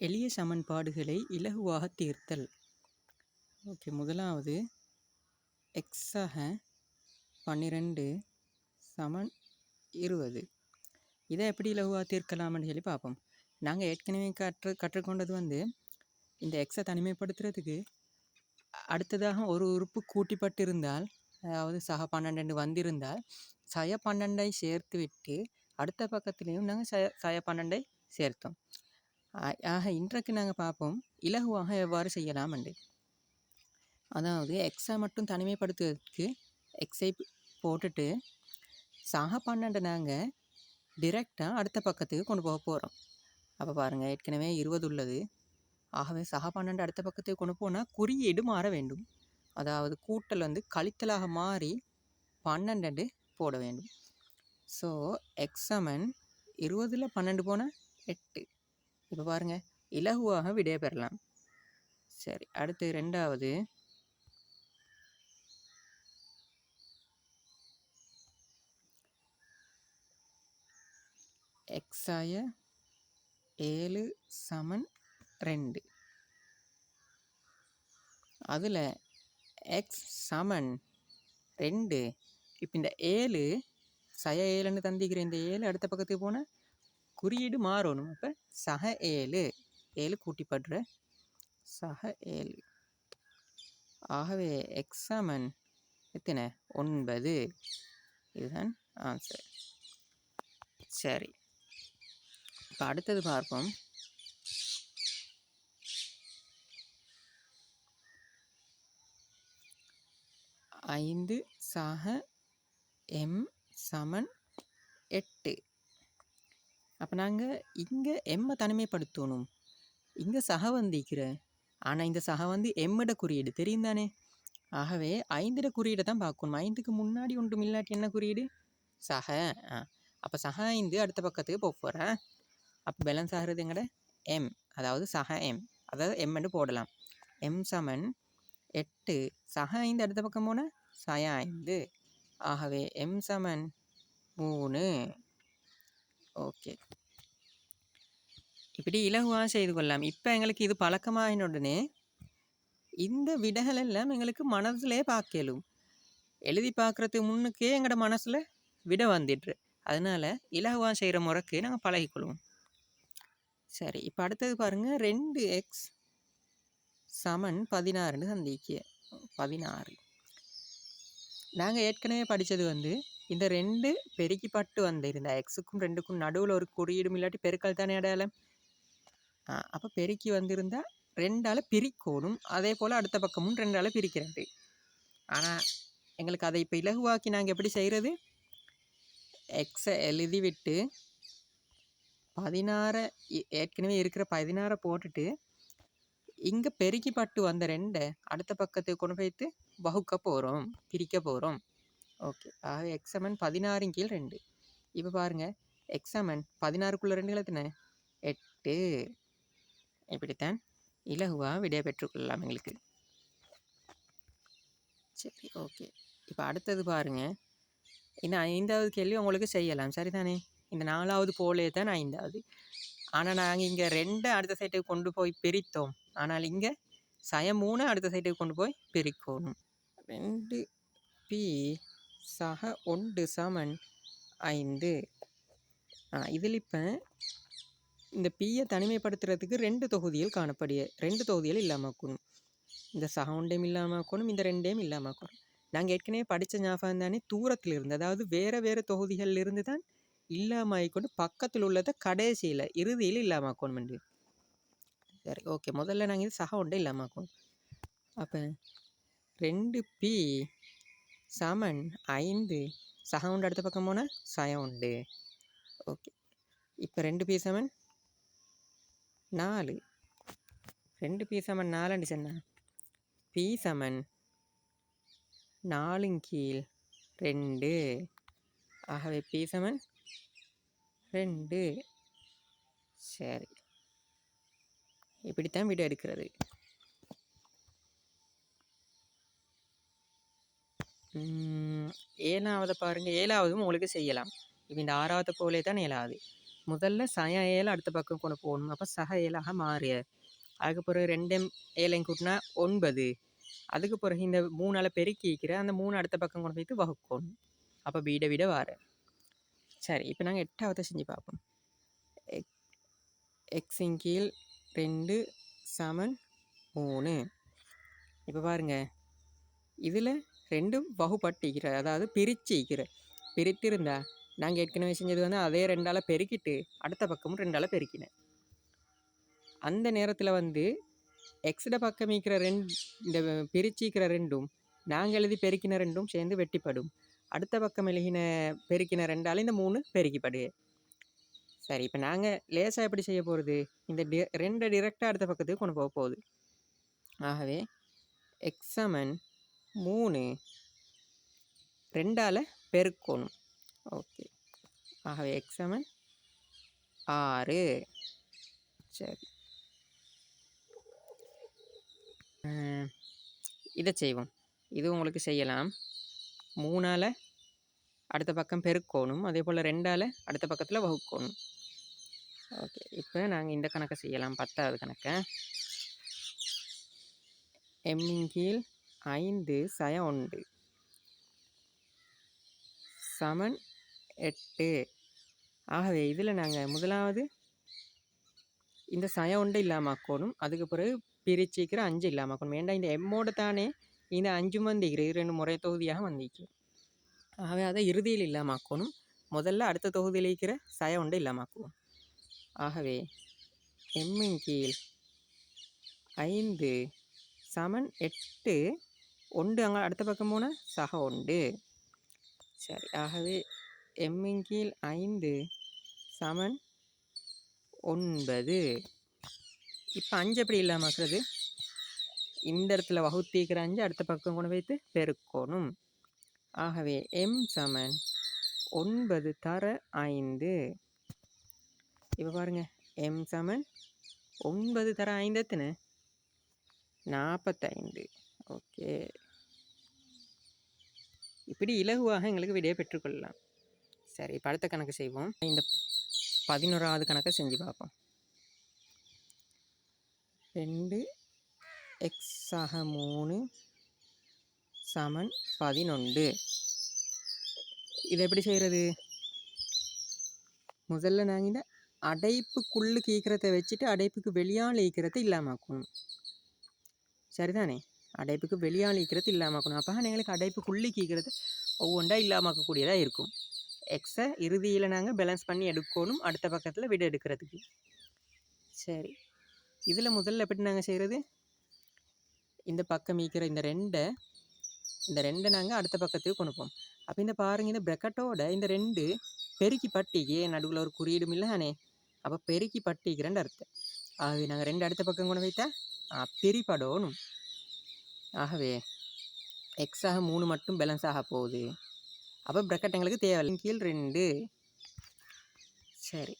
எளிய சமன்பாடுகளை இலகுவாக தீர்த்தல். ஓகே முதலாவது எக்ஸாக பன்னிரெண்டு சமன் இருபது. இதை எப்படி இலகுவாக தீர்க்கலாம்னு சொல்லி பார்ப்போம். நாங்கள் ஏற்கனவே கற்று கற்றுக்கொண்டது வந்து இந்த எக்ஸை தனிமைப்படுத்துறதுக்கு அடுத்ததாக ஒரு உறுப்பு கூட்டிப்பட்டு இருந்தால் அதாவது சக பன்னெண்டு வந்திருந்தால் சய பன்னெண்டை சேர்த்து விட்டு அடுத்த பக்கத்துலேயும் நாங்கள் சய சய பன்னெண்டை சேர்த்தோம். ஆக இன்றைக்கு நாங்கள் பார்ப்போம் இலகுவாக எவ்வாறு செய்யலாம் என்று. அதாவது எக்ஸை மட்டும் தனிமைப்படுத்துவதற்கு எக்ஸை போட்டுட்டு சக பன்னெண்டு நாங்கள் டிரெக்டாக அடுத்த பக்கத்துக்கு கொண்டு போக போகிறோம் அப்போ பாருங்கள் ஏற்கனவே இருபது உள்ளது. ஆகவே சக பன்னெண்டு அடுத்த பக்கத்துக்கு கொண்டு போனால் குறியீடு மாற வேண்டும். அதாவது கூட்டல் வந்து கழித்தலாக மாறி பன்னெண்டு போட வேண்டும். ஸோ எக்ஸமன் இருபதில் பன்னெண்டு போனால் எட்டு. இப்போ பாருங்கள் இலகுவாக விடைய பெறலாம். சரி அடுத்து ரெண்டாவது. எக்ஸாய ஏழு சமன் ரெண்டு. அதில் எக்ஸ் சமன் ரெண்டு. இப்போ இந்த ஏழு சய ஏழுன்னு தந்திக்கிற இந்த ஏழு அடுத்த பக்கத்துக்கு போனால் குறியீடு மாறணும். அப்போ சக ஏழு. ஏழு கூட்டிப்படுற. சக ஏழு. ஆகவே எக்ஸாமன் எத்தனை? ஒன்பது. இதுதான் ஆன்சர் சரி. இப்போ அடுத்தது பார்ப்போம். ஐந்து சக எம் சமன் எட்டு. அப்போ நாங்கள் இங்கே எம்மை தனிமைப்படுத்தணும். இங்கே சக வந்திக்கிற. ஆனால் இந்த சக வந்து எம்மட குறியீடு. தெரியும் தானே? ஆகவே ஐந்திட குறியீடை தான் பார்க்கணும். ஐந்துக்கு முன்னாடி ஒன்றும் இல்லாட்டி என்ன குறியீடு? சக. ஆ. அப்போ சக ஐந்து அடுத்த பக்கத்துக்கு போக போகிறேன் அப்போ பேலன்ஸ் ஆகிறது எங்கட? எம் அதாவது சக எம் அதாவது எம்னு போடலாம். எம் சமன் எட்டு. சக ஐந்து அடுத்த பக்கம் போனால் சய ஐந்து. ஆகவே எம் சமன் மூணு. ஓகே. இப்படி இலகுவாக செய்து கொள்ளலாம். இப்போ எங்களுக்கு இது பழக்கமாகின உடனே இந்த விடைகள் எல்லாம் எங்களுக்கு மனதிலே பார்க்கலும் எழுதி பார்க்குறதுக்கு முன்னுக்கே எங்களோட மனசில் விடை வந்துடுரு அதனால் இலகுவாக செய்கிற முறைக்கு நாங்கள் பழகிக்கொள்வோம். சரி இப்போ அடுத்தது பாருங்கள் ரெண்டு எக்ஸ் சமன் பதினாறுன்னு சந்திக்க. பதினாறு. நாங்கள் ஏற்கனவே படித்தது வந்து இந்த ரெண்டு பெருக்கிப்பட்டு வந்திருந்த எக்ஸுக்கும் ரெண்டுக்கும் நடுவில் ஒரு குறியீடும் இல்லாட்டி பெருக்கல் தானே அடையாளம்? அப்போ பெருக்கி வந்திருந்தால் ரெண்டால் பிரிக்கணும். அதே போல் அடுத்த பக்கமும் ரெண்டால் பிரிக்கிறது ஆனால் எங்களுக்கு அதை இப்போ இலகுவாக்கி நாங்கள் எப்படி செய்கிறது எக்ஸை எழுதி விட்டு பதினாறை ஏ- ஏற்கனவே இருக்கிற பதினாறை போட்டுட்டு இங்கே பெருக்கி பட்டு வந்த ரெண்டை அடுத்த பக்கத்துக்கு கொண்டு போய்த்து வகுக்க போகிறோம் பிரிக்க போகிறோம் ஓகே. ஆக எக்ஸமன் பதினாறின் கீழ் ரெண்டு. இப்போ பாருங்கள் எக்ஸமன் பதினாறுக்குள்ளே ரெண்டு எத்தனை எட்டு. இப்படித்தான் இலகுவாக விடை பெற்றுக்கொள்ளலாம் எங்களுக்கு. சரி ஓகே. இப்போ அடுத்தது பாருங்கள் இந்த ஐந்தாவது கேள்வி உங்களுக்கு செய்யலாம். சரிதானே? இந்த நாலாவது போலே தான் ஐந்தாவது. ஆனால் நாங்கள் இங்கே ரெண்டை அடுத்த சைட்டுக்கு கொண்டு போய் பிரித்தோம். ஆனால் இங்கே சய மூணு அடுத்த சைட்டுக்கு கொண்டு போய் பிரிக்கணும். ரெண்டு பி சக ஒன்று சமன் ஐந்து. இதில் இப்போ இந்த பியை தனிமைப்படுத்துறதுக்கு ரெண்டு தொகுதியில் காணப்படிய ரெண்டு தொகுதிகள் இல்லாமக்கணும். இந்த சக ஒண்டையும் இல்லாமல் இல்லாமக்கணும் இந்த ரெண்டையும் இல்லாமக்கணும். நாங்கள் ஏற்கனவே படித்த ஞாபகம் தானே தூரத்தில் இருந்து அதாவது வேறு வேறு தொகுதிகளில் இருந்து தான் இல்லாமல் பக்கத்தில் உள்ளதை கடைசியில் இறுதியில் இல்லாமக்கணும் என்று. சரி ஓகே முதல்ல நாங்கள் இது சக ஒண்டையும் இல்லாமல் இல்லாமக்கணும். அப்போ ரெண்டு பி சமன் ஐந்து. சகவுண்டு அடுத்த பக்கம் போனால் சயவுண்டு ஓகே. இப்போ ரெண்டு பி சமன். நாலு. ரெண்டு பி சமன் நாலுன்னு சொன்னேன் பி சமன். நாலின் கீழ். ரெண்டு. ஆகவே பி சமன். ரெண்டு. சரி. இப்படித்தான் வீடியோ எடுக்கிறது. ஏழாவதை பாருங்கள் ஏழாவதும் உங்களுக்கு செய்யலாம். இப்போ இந்த ஆறாவது போலே தான் ஏழாவது. முதல்ல சய ஏழை அடுத்த பக்கம் கொண்டு போகணும். அப்போ சக ஏழாக மாறு. அதுக்கு பிறகு ரெண்டும் ஏழையும் கூட்டினா ஒன்பது. அதுக்கு பிறகு இந்த மூணால் பெருக்கிக்கிற அந்த மூணு அடுத்த பக்கம் கொண்டு போய்த்து வகுக்கணும். அப்போ வீட விட வார. சரி இப்போ நாங்கள் எட்டாவதை செஞ்சு பார்ப்போம். எக் எக்ஸின் கீழ் ரெண்டு சமன் மூணு. இப்போ பாருங்கள் இதில் ரெண்டும் வகுப்பட்டிக்கிற அதாவது பிரிச்சிக்கிற பிரித்திருந்தா நாங்கள் ஏற்கனவே செஞ்சது வந்து அதே ரெண்டால் பெருக்கிட்டு அடுத்த பக்கமும் ரெண்டால் பெருக்கினேன் அந்த நேரத்தில் வந்து எக்ஸிட பக்கம் இருக்கிற ரெண்டு இந்த பிரிச்சிக்கிற ரெண்டும் நாங்கள் எழுதி பெருக்கின ரெண்டும் சேர்ந்து வெட்டிப்படும். அடுத்த பக்கம் எழுகின பெருக்கின ரெண்டாலும் இந்த மூணு பெருக்கிப்படு சரி இப்போ நாங்கள் லேசாக எப்படி செய்ய போகிறது இந்த டி ரெண்டை டிரெக்டாக அடுத்த பக்கத்துக்கு கொண்டு போக போகுது. ஆகவே எக்ஸமன் மூணு. ரெண்டால் பெருக்கணும். ஓகே. ஆகவே எக்ஸமன் ஆறு. சரி. இதை செய்வோம். இது உங்களுக்கு செய்யலாம். மூணால் அடுத்த பக்கம் பெருக்கணும். அதே போல் ரெண்டால் அடுத்த பக்கத்தில் வகுக்கணும். ஓகே. இப்போ நாங்கள் இந்த கணக்கை செய்யலாம். பத்தாவது கணக்கை. எம்மின் கீழ் ஐந்து சய ஒன்று. சமன் எட்டு. ஆகவே இதில் நாங்கள் முதலாவது இந்த சய ஒன்று இல்லாமக்கணும். அதுக்கு பிறகு பிரிச்சிக்கிற அஞ்சு இல்லாமக்கணும். வேண்டாம் இந்த எம்மோட தானே இந்த அஞ்சு வந்திக்கிற. இது ரெண்டு முறை தொகுதியாக வந்திக்கு ஆகவே அதை இறுதியில் இல்லாமக்கணும். முதல்ல அடுத்த தொகுதியில் இருக்கிற சய ஒன்று இல்லாமக்குவோம். ஆகவே எம்மின் கீழ் ஐந்து சமன் எட்டு ஒன்று அங்கே அடுத்த பக்கம் போனால் சக ஒன்று சரி. ஆகவே எம்மின் கீழ் ஐந்து சமன் ஒன்பது. இப்போ அஞ்சு எப்படி இருக்கிறது இந்த இடத்துல வகுத்திக்கிற அஞ்சு அடுத்த பக்கம் கொண்டு வைத்து பெருக்கணும். ஆகவே எம் சமன் ஒன்பது தர ஐந்து. இப்போ பாருங்க. எம் சமன் ஒன்பது தர ஐந்து எத்தனை? நாற்பத்தைந்து ஓகே. இப்படி இலகுவாக எங்களுக்கு விடையை பெற்றுக்கொள்ளலாம். சரி இப்போ அடுத்த கணக்கு செய்வோம். இந்த பதினோராவது கணக்கை செஞ்சு பார்ப்போம். ரெண்டு எக்ஸ் சக மூணு சமன் பதினொன்று. இதை எப்படி செய்கிறது முதல்ல நாங்கள் இந்த அடைப்புக்குள்ளு கீக்கிறத வச்சுட்டு அடைப்புக்கு வெளியால் ஈக்கிறத இல்லாமக்கணும் சரிதானே? அடைப்புக்கு வெளியால் நீக்கிறது இல்லாமக்கணும். அப்போ எங்களுக்கு அடைப்புக்குள்ளே கீக்கிறது. ஒவ்வொன்றா இல்லாமக்கக்கூடியதாக இருக்கும். எக்ஸை இறுதியில் நாங்கள் பேலன்ஸ் பண்ணி எடுக்கணும். அடுத்த பக்கத்தில் விட எடுக்கிறதுக்கு. சரி. இதில் முதல்ல எப்படி நாங்கள் செய்கிறது இந்த பக்கம் ஈக்கிற இந்த ரெண்டை இந்த ரெண்டை நாங்கள் அடுத்த பக்கத்துக்கு கொண்டுப்போம் அப்போ இந்த பாருங்கள் இந்த பிரக்கட்டோட இந்த ரெண்டு பெருக்கி பட்டிக்கு நடுவில் ஒரு குறியீடும் இல்லைதானே அப்போ பெருக்கி பட்டிக்கிறேன்னு அர்த்தம். ஆகவே நாங்கள் ரெண்டு அடுத்த பக்கம் கொண்டு வைத்தா ஆ, பிரிபடணும் ஆகவே எக்ஸாக மூணு மட்டும் பேலன்ஸ் ஆக போகுது. அப்போ பிரக்கெட் எங்களுக்கு தேவை. கீழ் ரெண்டு. சரி.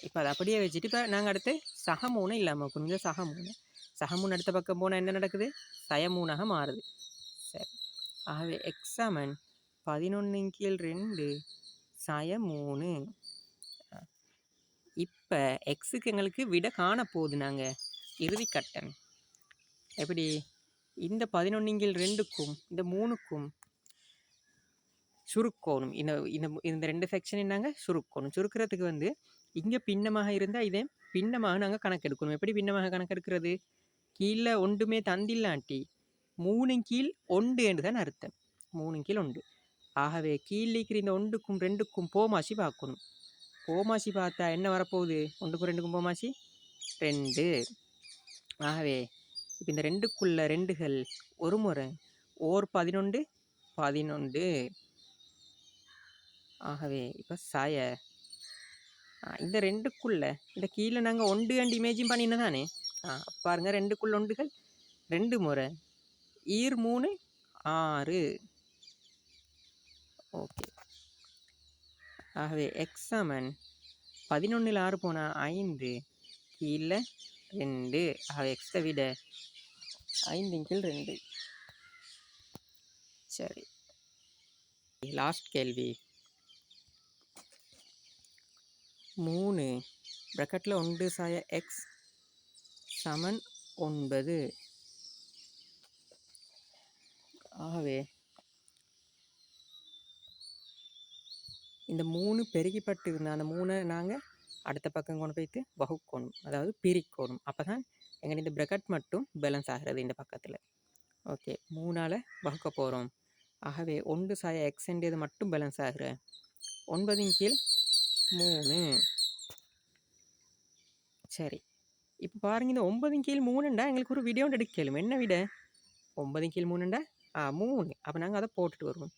இப்போ அதை அப்படியே வச்சுட்டு இப்போ நாங்கள் அடுத்து சக மூணு இல்லாமல் கொஞ்சம் சக மூணு. சக மூணு அடுத்த பக்கம் போனால் என்ன நடக்குது? சய மூணாக மாறுது. சரி. ஆகவே எக்ஸாமன் பதினொன்று கீழ் ரெண்டு. சய மூணு. இப்போ எக்ஸுக்கு எங்களுக்கு விட காண போகுது நாங்கள் இறுதி கட்டன் எப்படி? இந்த பதினொன்னிங்கில் ரெண்டுக்கும் இந்த மூணுக்கும் சுருக்கோணும். இந்த இந்த இந்த ரெண்டு செக்ஷன் என்னங்க? சுருக்கணும். சுருக்கிறதுக்கு வந்து இங்கே பின்னமாக இருந்தால் இதே பின்னமாக நாங்கள் கணக்கெடுக்கணும். எப்படி பின்னமாக கணக்கெடுக்கிறது? கீழே ஒன்றுமே தந்தில்லாட்டி மூணின் கீழ் ஒன்று என்று தான் அர்த்தம். மூணின் கீழ் ஒன்று ஆகவே கீழே இந்த ஒன்றுக்கும் ரெண்டுக்கும் போமாசி பார்க்கணும். போமாசி பார்த்தா என்ன வரப்போகுது? ஒன்றுக்கும் ரெண்டுக்கும் போமாசி? ரெண்டு. ஆகவே இப்போ இந்த ரெண்டுக்குள்ள ரெண்டுகள் ஒரு முறை. ஓர் பதினொன்று பதினொன்று. ஆகவே இப்போ சாய. ஆ, இந்த ரெண்டுக்குள்ள இந்த கீழே நாங்கள் ஒன்று அண்ட் இமேஜின் பண்ணின தானே? ஆ பாருங்கள் ரெண்டுக்குள்ள ஒன்றுகள். ரெண்டு முறை. ஈர் மூணு ஆறு. ஓகே. ஆகவே எக்ஸாமன் பதினொன்றில் ஆறு போனால் ஐந்து. கீழே ரெண்டு. ஆகவே எக்ஸை விட? ஐந்தின் கீழ் ரெண்டு. சரி. லாஸ்ட் கேள்வி. மூணு. ப்ரக்கெட்டில் ஒன்று சாய எக்ஸ் சமன் ஒன்பது. ஆகவே இந்த மூணு பெருகிப்பட்டு இருந்த அந்த மூணை நாங்கள் அடுத்த பக்கம் கொண்டு போய்த்து வகுக்கணும். அதாவது பிரிக்கணும். அப்போ தான் எங்கள் இந்த ப்ரக்கெட் மட்டும் பேலன்ஸ் ஆகிறது இந்த பக்கத்தில். ஓகே மூணால் வகுக்க போகிறோம் ஆகவே ஒன்று சாய எக்ஸ்ன்றது மட்டும் பேலன்ஸ் ஆகிற. ஒன்பதின் கீழ் மூணு. சரி. இப்போ பாருங்க இந்த ஒன்பதின் கீழ் மூணுண்டா? எங்களுக்கு ஒரு வீடியோ எடுக்கலும் என்ன விட? ஒன்பதின் கீழ் மூணுண்டா? ஆ மூணு. அப்போ நாங்கள் அதை போட்டுட்டு வருவோம்.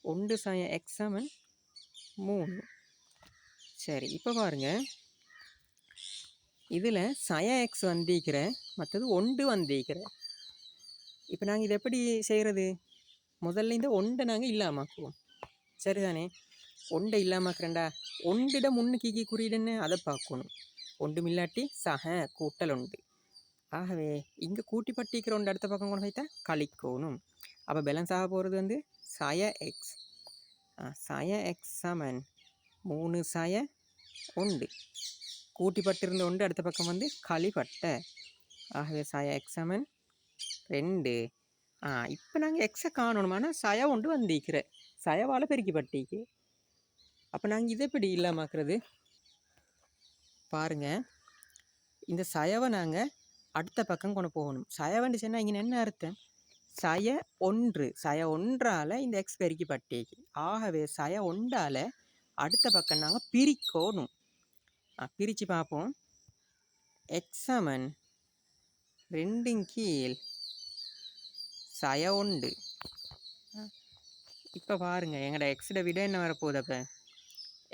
ஒன்று சாய எக்ஸாமன் மூணு. சரி இப்போ பாருங்கள் இதில் சய எக்ஸ் வந்திருக்கிற மற்றது ஒன்று வந்திருக்கிற இப்போ நாங்கள் இதை எப்படி செய்கிறது முதல்ல இந்த ஒண்டை நாங்கள் இல்லாமாக்குவோம். சரிதானே? ஒண்டை இல்லாமாக்குறேன்டா. ஒண்டிட முன்னு கீக்கி குறியிடுன்னு அதை பார்க்கணும். ஒண்டும் இல்லாட்டி சக கூட்டல் உண்டு. ஆகவே இங்கே கூட்டி பட்டிக்கிற ஒன்று அடுத்த பக்கம் கொண்டு வைத்தா கழிக்கணும். அப்போ பேலன்ஸ் ஆக போகிறது வந்து சய எக்ஸ் சய எக்ஸ் சமன். மூணு சய உண்டு. கூட்டிப்பட்டிருந்த உண்டு அடுத்த பக்கம் வந்து களிப்பட்ட. ஆகவே சய எக்ஸ் ரெண்டு. ஆ இப்போ நாங்கள் எக்ஸை காணணுமானா சயா சய ஒன்று வந்திருக்கிற. சயவால் பெருக்கி பட்டிக்கு அப்போ நாங்கள் இதை எப்படி இல்லாமாக்குறது? பாருங்கள் இந்த சயவை நாங்கள் அடுத்த பக்கம் கொண்டு போகணும். சயவண்டு சொன்னால் இங்கே என்ன அர்த்தம்? சய ஒன்று. சய ஒன்றால் இந்த எக்ஸ் பெருக்கி பட்டிக்கு ஆகவே சய ஒன்றால் அடுத்த பக்கம் நாங்கள் பிரிக்கணும். பிரித்து பார்ப்போம். எக்ஸமன் ரெண்டின் கீழ் சய உண்டு இப்போ பாருங்கள் எங்களோட எக்ஸோட விட என்ன வரப்போகுது அப்போ?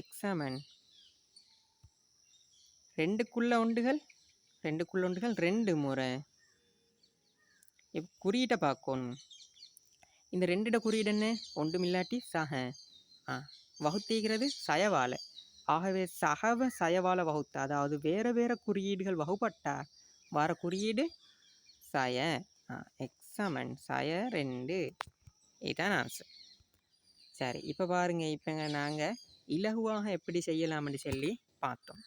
எக்ஸாமன் ரெண்டுக்குள்ள உண்டுகள் ரெண்டுக்குள்ள உண்டுகள் ரெண்டு முறை. குறியீட்டை பார்க்கணும் இந்த ரெண்டிட குறியீடு என்ன? ஒன்றுமில்லாட்டி சக. ஆ வகுத்தீகிறது சயவால ஆகவே சகவ சயவால வகுத்த அதாவது வேறு வேறு குறியீடுகள் வகுப்பட்டா வர குறியீடு சய எக்ஸாமன் சய ரெண்டு. இதுதான் ஆன்சர் சரி இப்போ பாருங்கள் இப்போங்க நாங்கள் இலகுவாக எப்படி செய்யலாம்னு சொல்லி பார்த்தோம்.